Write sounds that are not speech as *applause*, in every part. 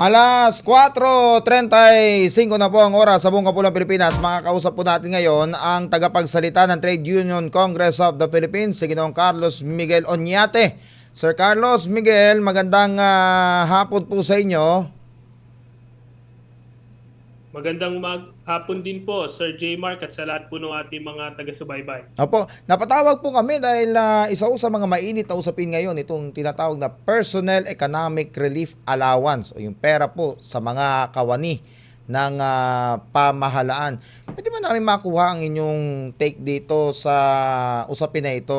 Alas 4.35 na po ang oras sa buong Kapulang Pilipinas. Makakausap po natin ngayon ang tagapagsalita ng Trade Union Congress of the Philippines, si Ginoong Carlos Miguel Onyate. Sir Carlos Miguel, magandang ah, hapon po sa inyo. Magandang maghapon din po, Sir J. Mark, at sa lahat po ng ating mga taga-subaybay. Opo, napatawag po kami dahil ah, isa po sa mga mainit na usapin ngayon itong tinatawag na Personnel Economic Relief Allowance o yung pera po sa mga kawani ng ah, pamahalaan. Pwede ba namin makuha ang inyong take dito sa usapin na ito,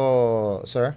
sir?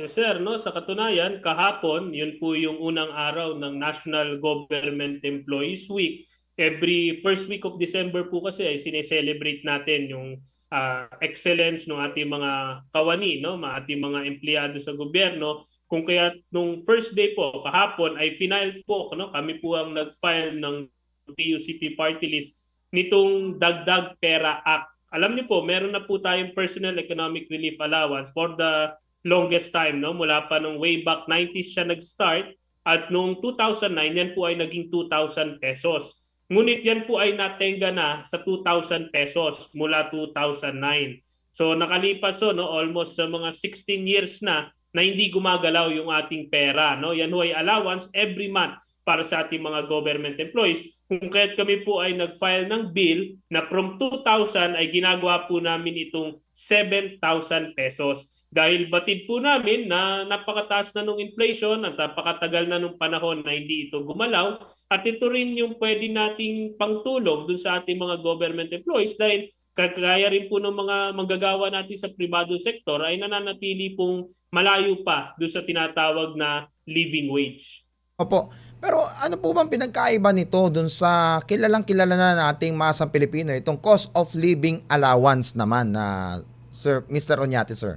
Yes, sir. No? Sa katunayan, kahapon, yun po yung unang araw ng National Government Employees Week. Every first week of December po kasi ay sineselebrate natin yung ah, excellence ng ating mga kawani, no? ating mga empleyado sa gobyerno. Kung kaya nung first day po, kahapon, ay final po, no? kami po ang nag-file ng TUCP party list nitong Dagdag Pera Act. Alam niyo po, meron na po tayong Personal Economic Relief Allowance for the longest time, no? Mula pa nung way back 90s siya nag-start at noong 2009 yan po ay naging 2,000 pesos. Ngunit yan po ay natenga na sa 2,000 pesos mula 2009. So nakalipas so no almost sa mga 16 years na na hindi gumagalaw yung ating pera, no? Yan ho ay allowance every month para sa ating mga government employees. Kung kaya't kami po ay nag-file ng bill na from 2,000 ay ginagawa po namin itong 7,000 pesos. Dahil batid po namin na napakataas na nung inflation at napakatagal na nung panahon na hindi ito gumalaw at ito rin yung pwede nating pangtulong dun sa ating mga government employees dahil kagaya rin po ng mga manggagawa natin sa privado sector ay nananatili pong malayo pa dun sa tinatawag na living wage. Opo. Pero ano po bang pinagkaiba nito dun sa kilalang kilala na nating masang Pilipino, itong cost of living allowance naman na Sir Mr. Onyate, sir?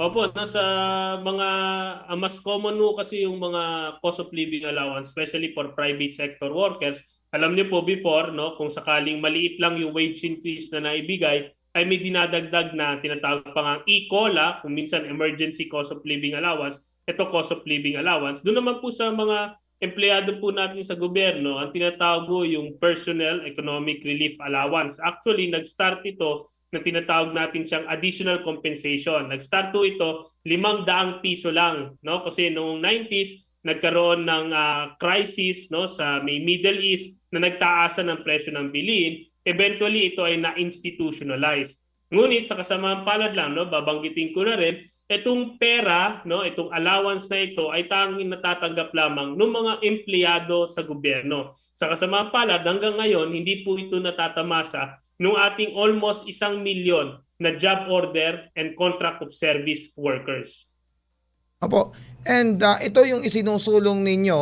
Opo, nasa mga ang mas common no kasi yung mga cost of living allowance, especially for private sector workers. Alam niyo po before, no, kung sakaling maliit lang yung wage increase na naibigay, ay may dinadagdag na tinatawag pa nga e-COLA, kung minsan emergency cost of living allowance, ito cost of living allowance. Doon naman po sa mga empleyado po natin sa gobyerno, ang tinatawag po yung Personnel Economic Relief Allowance. Actually, nag-start ito na tinatawag natin siyang additional compensation. Nag-start po ito, limang daang piso lang. No? Kasi noong 90s, nagkaroon ng ah, crisis no, sa may Middle East na nagtaasan ng presyo ng bilihin. Eventually, ito ay na-institutionalized. Ngunit sa kasamaang palad lang, no, babanggitin ko na rin, itong pera, no, itong allowance na ito ay tanging natatanggap lamang ng mga empleyado sa gobyerno. Sa kasamaang palad, hanggang ngayon, hindi po ito natatamasa ng ating almost isang milyon na job order and contract of service workers. Opo. And ah, ito yung isinusulong ninyo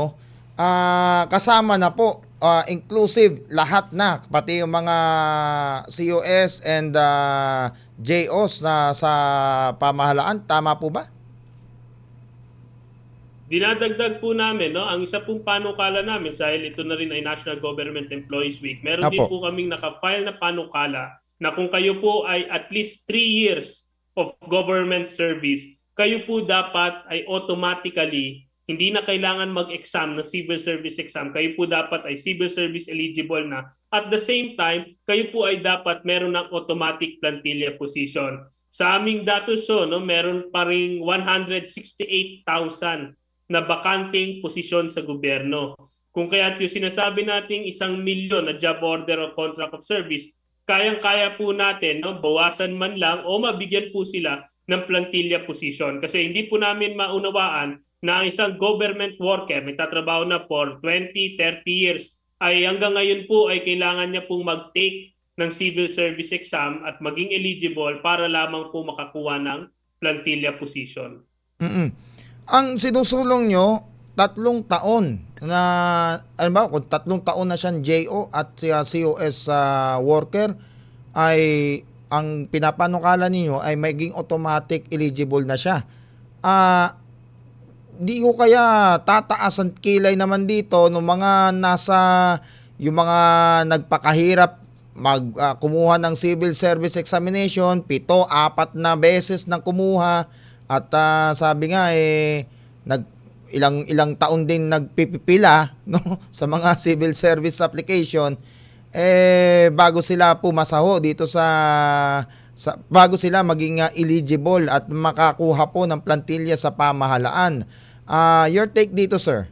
ah, kasama na po ah, inclusive lahat na pati yung mga COS and ah, JOs na sa pamahalaan tama po ba? Dinadagdag po namin, no, ang isa pong panukala namin dahil ito na rin ay National Government Employees Week. Meron din Apo. po kaming naka-file na panukala na kung kayo po ay at least 3 years of government service, kayo po dapat ay automatically hindi na kailangan mag-exam ng civil service exam. Kayo po dapat ay civil service eligible na. At the same time, kayo po ay dapat meron ng automatic plantilla position. Sa aming datos so, no, meron pa ring 168,000 na bakanting posisyon sa gobyerno. Kung kaya yung sinasabi nating isang milyon na job order o contract of service, kayang-kaya po natin, no, bawasan man lang o mabigyan po sila ng plantilla position. Kasi hindi po namin maunawaan na ang isang government worker, nagtatrabaho na for 20, 30 years, ay hanggang ngayon po ay kailangan niya pong mag-take ng civil service exam at maging eligible para lamang po makakuha ng plantilla position. Mm-mm. Ang sinusulong nyo, tatlong taon na, ano ba, kung tatlong taon na siyang JO at siya COS ah, worker, ay ang pinapanukala ninyo ay maging automatic eligible na siya. Ah, di ko kaya tataas ang kilay naman dito ng mga nasa yung mga nagpakahirap mag ah, kumuha ng civil service examination, pito, apat na beses nang kumuha at ah, sabi nga eh nag ilang ilang taon din nagpipila *laughs* no sa mga civil service application eh bago sila pumasaho dito sa sa bago sila maging ah, eligible at makakuha po ng plantilya sa pamahalaan. Ah, your take dito, sir?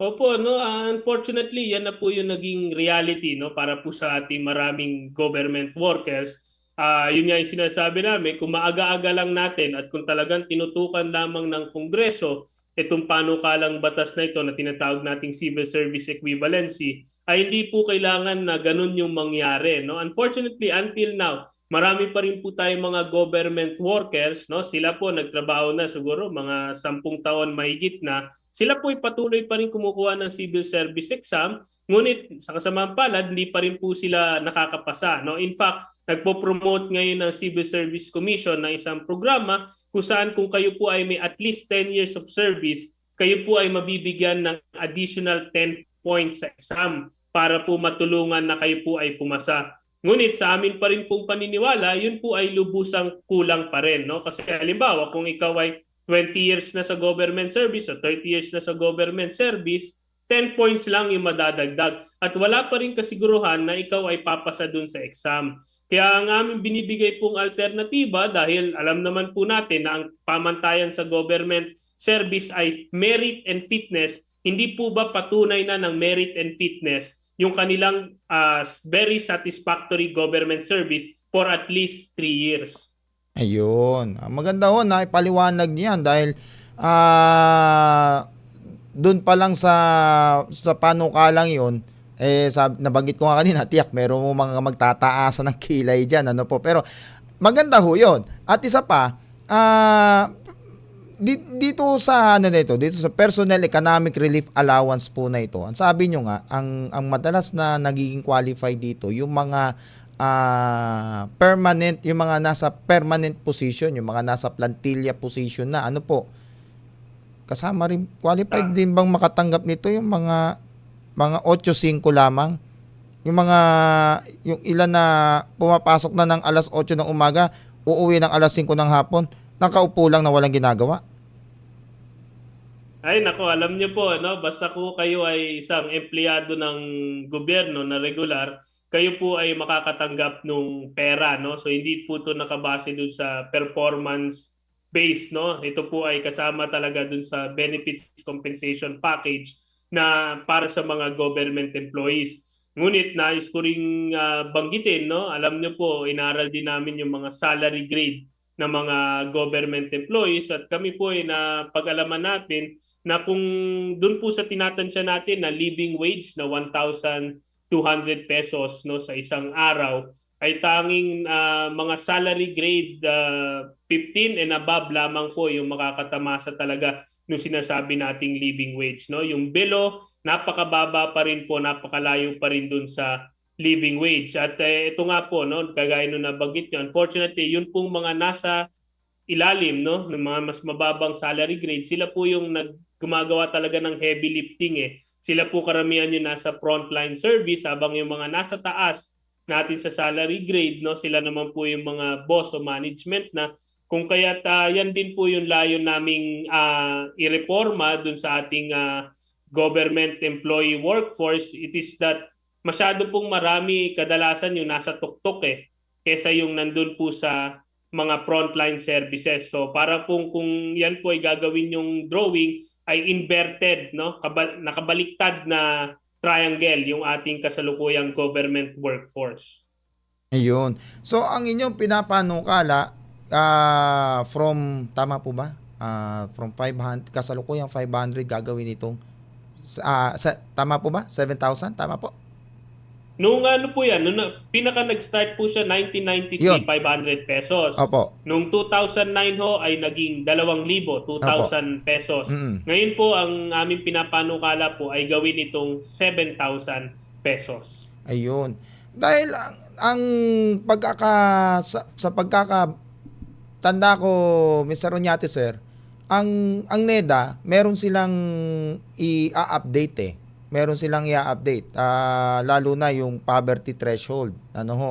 Opo, no, ah, unfortunately, yan na po yung naging reality no para po sa ating maraming government workers. Ah, yun nga yung sinasabi namin, kung maaga-aga lang natin at kung talagang tinutukan lamang ng Kongreso itong panukalang batas na ito na tinatawag nating civil service equivalency, ay hindi po kailangan na ganun yung mangyari. No? Unfortunately, until now, marami pa rin po tayong mga government workers, no? sila po nagtrabaho na siguro mga sampung taon mahigit na, sila po ay patuloy pa rin kumukuha ng civil service exam, ngunit sa kasamang palad, hindi pa rin po sila nakakapasa. No? In fact, nagpo-promote ngayon ng Civil Service Commission ng isang programa kung saan kung kayo po ay may at least 10 years of service, kayo po ay mabibigyan ng additional 10 points sa exam para po matulungan na kayo po ay pumasa. Ngunit sa amin pa rin pong paniniwala, yun po ay lubusang kulang pa rin. No? Kasi halimbawa, kung ikaw ay 20 years na sa government service o 30 years na sa government service, 10 points lang yung madadagdag. At wala pa rin kasiguruhan na ikaw ay papasa dun sa exam. Kaya ang aming binibigay pong alternatiba dahil alam naman po natin na ang pamantayan sa government service ay merit and fitness, hindi po ba patunay na ng merit and fitness yung kanilang uh, very satisfactory government service for at least 3 years? Ayun. Maganda ho na ipaliwanag niyan dahil ah doon pa lang sa sa panukalang 'yon eh sab nabanggit ko nga kanina *laughs* tiyak meron mo mga magtataasan ng kilay diyan ano po pero maganda ho 'yon. At isa pa ah di- dito sa ano na ito, dito sa personal economic relief allowance po na ito. Ang sabi nyo nga, ang ang madalas na nagiging qualified dito yung mga ah, permanent, yung mga nasa permanent position, yung mga nasa plantilla position na ano po. Kasama rin qualified Ah. din bang makatanggap nito yung mga mga 8-5 lamang. Yung mga yung ilan na pumapasok na ng alas 8 ng umaga, uuwi ng alas 5 ng hapon, nakaupo lang na walang ginagawa. Ay nako, alam niyo po, no, basta ko kayo ay isang empleyado ng gobyerno na regular, kayo po ay makakatanggap ng pera, no? So hindi po 'to nakabase dun sa performance base, no? Ito po ay kasama talaga dun sa benefits compensation package na para sa mga government employees. Ngunit nais ko ring ah, banggitin, no? Alam niyo po, inaral din namin yung mga salary grade ng mga government employees at kami po ay na pag-alaman natin na kung doon po sa tinatansya natin na living wage na 1,200 pesos no sa isang araw ay tanging ah, mga salary grade ah, 15 and above lamang po yung makakatamasa talaga nung sinasabi nating living wage no? Yung below napakababa pa rin po napakalayo pa rin dun sa living wage. At eh, ito nga po no? Kagaya nung nabanggit nyo unfortunately yun pong mga nasa ilalim no? Ng mga mas mababang salary grade sila po yung nag gumagawa talaga ng heavy lifting eh. Sila po karamihan yung nasa frontline service habang yung mga nasa taas natin sa salary grade no sila naman po yung mga boss o management na kung kaya yan din po yung layo naming ah, ireforma dun sa ating ah, government employee workforce it is that masyado pong marami kadalasan yung nasa tuktok eh kesa yung nandun po sa mga frontline services. So para pong kung yan po ay gagawin yung drawing ay inverted, no? Kabal- nakabaliktad na triangle yung ating kasalukuyang government workforce. Ayun. So ang inyong pinapanukala ah, from tama po ba? Ah, from 500 kasalukuyang 500 gagawin itong ah, sa, tama po ba? 7,000 tama po? Nung ano po yan, nung na- pinaka nag-start po siya 1993, Yun. 500 pesos. Opo. Nung 2009 ho ay naging 2,000, 2,000 pesos. Mm-mm. Ngayon po ang aming pinapanukala po ay gawin itong 7,000 pesos. Ayun. Dahil ang, ang pagkaka sa, sa pagkaka tanda ko Mr. Oñate sir, ang ang NEDA meron silang i-update eh. Meron silang i-update ah, lalo na yung poverty threshold. Ano ho?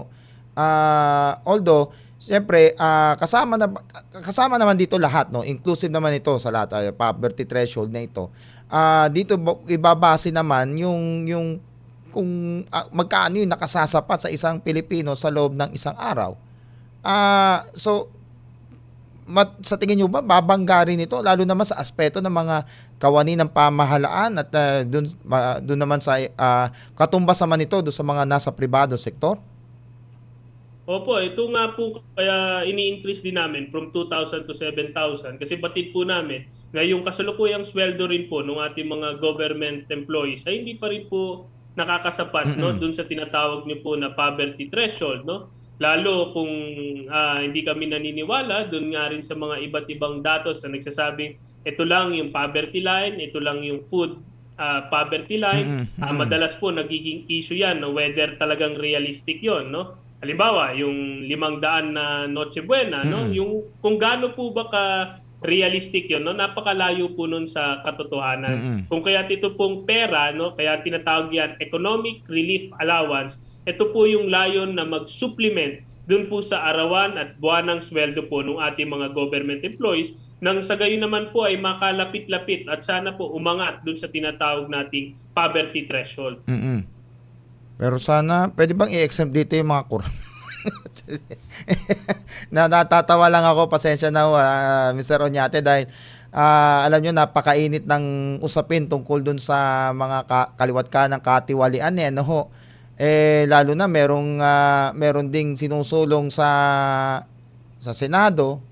Ah, although Siyempre, ah, kasama na kasama naman dito lahat, no? Inclusive naman ito sa lahat, ay poverty threshold na ito. Ah, dito ba- ibabase naman yung yung kung ah, magkano yung nakasasapat sa isang Pilipino sa loob ng isang araw. Ah, so mat, sa tingin nyo ba babangga rin ito? Lalo naman sa aspeto ng mga kawani ng pamahalaan at ah, dun, ma- dun naman sa ah, katumbas naman ito dun sa mga nasa pribado sektor? Opo, ito nga po kaya ini-increase din namin from 2,000 to 7,000 kasi batid po namin na yung kasalukuyang sweldo rin po ng ating mga government employees ay hindi pa rin po nakakasapat no? Dun sa tinatawag niyo po na poverty threshold no lalo kung ah, hindi kami naniniwala dun nga rin sa mga iba't ibang datos na nagsasabing ito lang yung poverty line ito lang yung food ah, poverty line Mm-mm, Ah, mm-mm. madalas po nagiging issue yan no whether talagang realistic yon no halimbawa yung limang daan na Noche Buena no Mm. yung kung gaano po ba ka realistic yon no napakalayo po nun sa katotohanan Mm-mm. kung kaya ito pong pera no kaya tinatawag yan economic relief allowance ito po yung layon na mag-supplement dun po sa arawan at buwanang sweldo po ng ating mga government employees nang sa gayon naman po ay makalapit-lapit at sana po umangat dun sa tinatawag nating poverty threshold. mm Pero sana, pwede bang i-exempt dito yung mga kurang? *laughs* na natatawa lang ako, pasensya na ho, ah, Mr. Onyate dahil ah, alam nyo, napakainit ng usapin tungkol dun sa mga ka- kaliwat ka ng katiwalian eh, ano ho. Eh, lalo na merong, ah, meron ding sinusulong sa sa Senado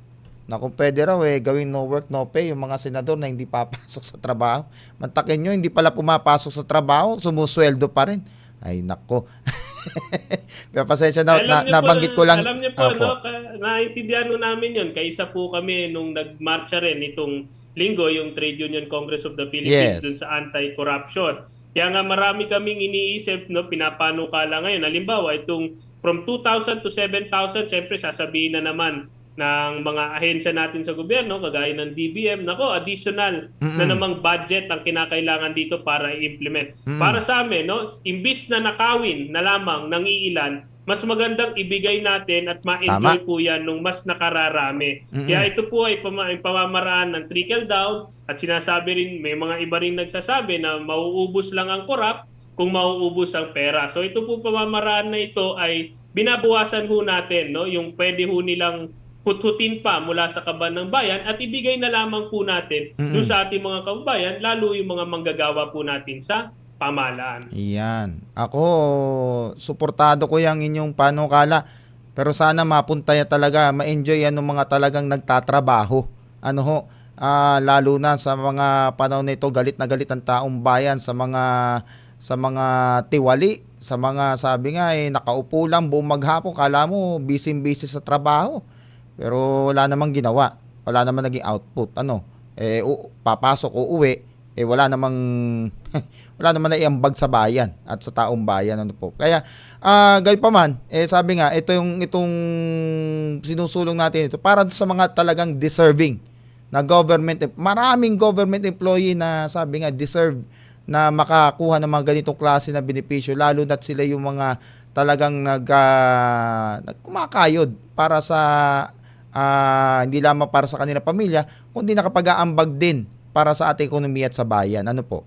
na kung pwede raw eh, gawing no work, no pay yung mga senador na hindi papasok sa trabaho. Mantakin nyo, hindi pala pumapasok sa trabaho, sumusweldo pa rin. Ay, nako. *laughs* *laughs* Pasensya na, na, niyo po nabanggit na- ko lang. Alam niyo po, Opo. no, ka- naiintindihan po namin yun. Kaisa po kami nung nagmarcha rin itong linggo, yung Trade Union Congress of the Philippines Yes. dun sa anti-corruption. Kaya nga marami kaming iniisip, no, pinapanukala ngayon. Halimbawa, itong from 2,000 to 7,000, syempre sasabihin na naman ng mga ahensya natin sa gobyerno, kagaya ng DBM, nako, additional na Mm-mm. namang budget ang kinakailangan dito para i-implement. Mm-mm. Para sa amin, no, imbis na nakawin na lamang ng iilan, mas magandang ibigay natin at ma-enjoy Tama. po yan nung mas nakararami. Mm-mm. Kaya ito po ay pama- ay pamamaraan ng trickle down at sinasabi rin, may mga iba rin nagsasabi na mauubos lang ang korap kung mauubos ang pera. So ito po pamamaraan na ito ay binabawasan ho natin no yung pwede ho nilang puthutin pa mula sa kaban ng bayan at ibigay na lamang po natin Mm-mm. doon sa ating mga kababayan lalo yung mga manggagawa po natin sa pamahalaan. Iyan. Ako, suportado ko yung inyong panukala. Pero sana mapunta ya talaga, ma-enjoy yan ng mga talagang nagtatrabaho. Ano ho, ah, lalo na sa mga panahon na ito, galit na galit ang taong bayan sa mga sa mga tiwali, sa mga sabi nga eh, nakaupo lang buong maghapon, kala mo busy-busy sa trabaho. Pero wala namang ginawa. Wala namang naging output. Ano? Eh, u- papasok, uuwi. Eh, wala namang, *laughs* wala namang naiambag sa bayan at sa taong bayan. Ano po. Kaya, ah gayon pa man, eh, sabi nga, ito yung, itong sinusulong natin ito para sa mga talagang deserving na government, maraming government employee na sabi nga deserve na makakuha ng mga ganitong klase na benepisyo lalo na't sila yung mga talagang nag, ah, nagkumakayod para sa ah, hindi lamang para sa kanilang pamilya kundi nakapag-aambag din para sa ating ekonomiya at sa bayan. Ano po?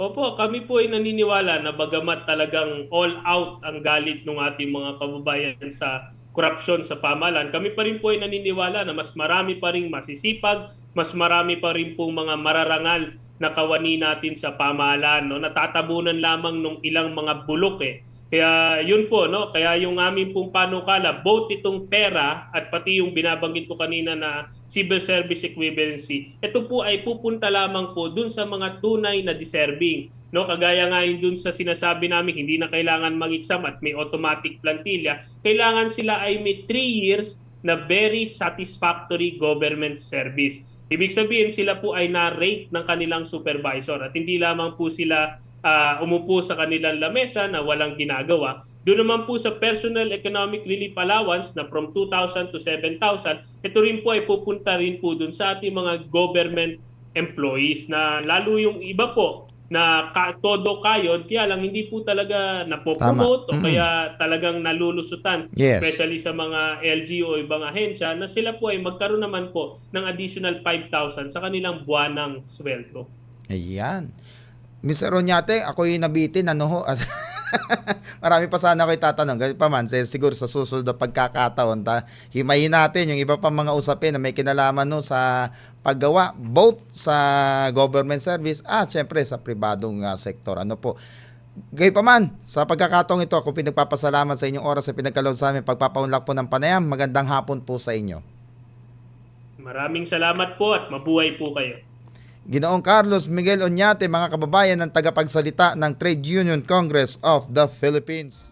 Opo, kami po ay naniniwala na bagamat talagang all out ang galit ng ating mga kababayan sa korupsyon sa pamahalaan, kami pa rin po ay naniniwala na mas marami pa rin masisipag, mas marami pa rin po mga mararangal na kawani natin sa pamahalaan. No? Natatabunan lamang ng ilang mga bulok eh. Kaya yun po, no? kaya yung aming pong panukala, both itong pera at pati yung binabanggit ko kanina na civil service equivalency, ito po ay pupunta lamang po dun sa mga tunay na deserving. No, kagaya nga yun dun sa sinasabi namin, hindi na kailangan mag-exam at may automatic plantilla. Kailangan sila ay may 3 years na very satisfactory government service. Ibig sabihin sila po ay na-rate ng kanilang supervisor at hindi lamang po sila ah, umupo sa kanilang lamesa na walang ginagawa. Doon naman po sa Personal Economic Relief Allowance na from 2,000 to 7,000, ito rin po ay pupunta rin po doon sa ating mga government employees na lalo yung iba po na ka, todo kayod, kaya lang hindi po talaga napopromote o Mm. kaya talagang nalulusutan, Yes. especially sa mga LGU o ibang ahensya, na sila po ay magkaroon naman po ng additional 5,000 sa kanilang buwanang sweldo. Ayan. Mr. Onyate, ako'y nabitin, ano ho? At *laughs* Marami pa sana ako itatanong. Ganun pa man, sig- siguro sa susunod na pagkakataon, ta, himayin natin yung iba pa mga usapin na may kinalaman no, sa paggawa, both sa government service at syempre sa pribadong ah, sektor. Ano po? Gayun pa man, sa pagkakataong ito, ako pinagpapasalamat sa inyong oras sa pinagkaloob sa amin, pagpapaunlak po ng panayam. Magandang hapon po sa inyo. Maraming salamat po at mabuhay po kayo. Ginoong Carlos Miguel Oñate, mga kababayan ng tagapagsalita ng Trade Union Congress of the Philippines.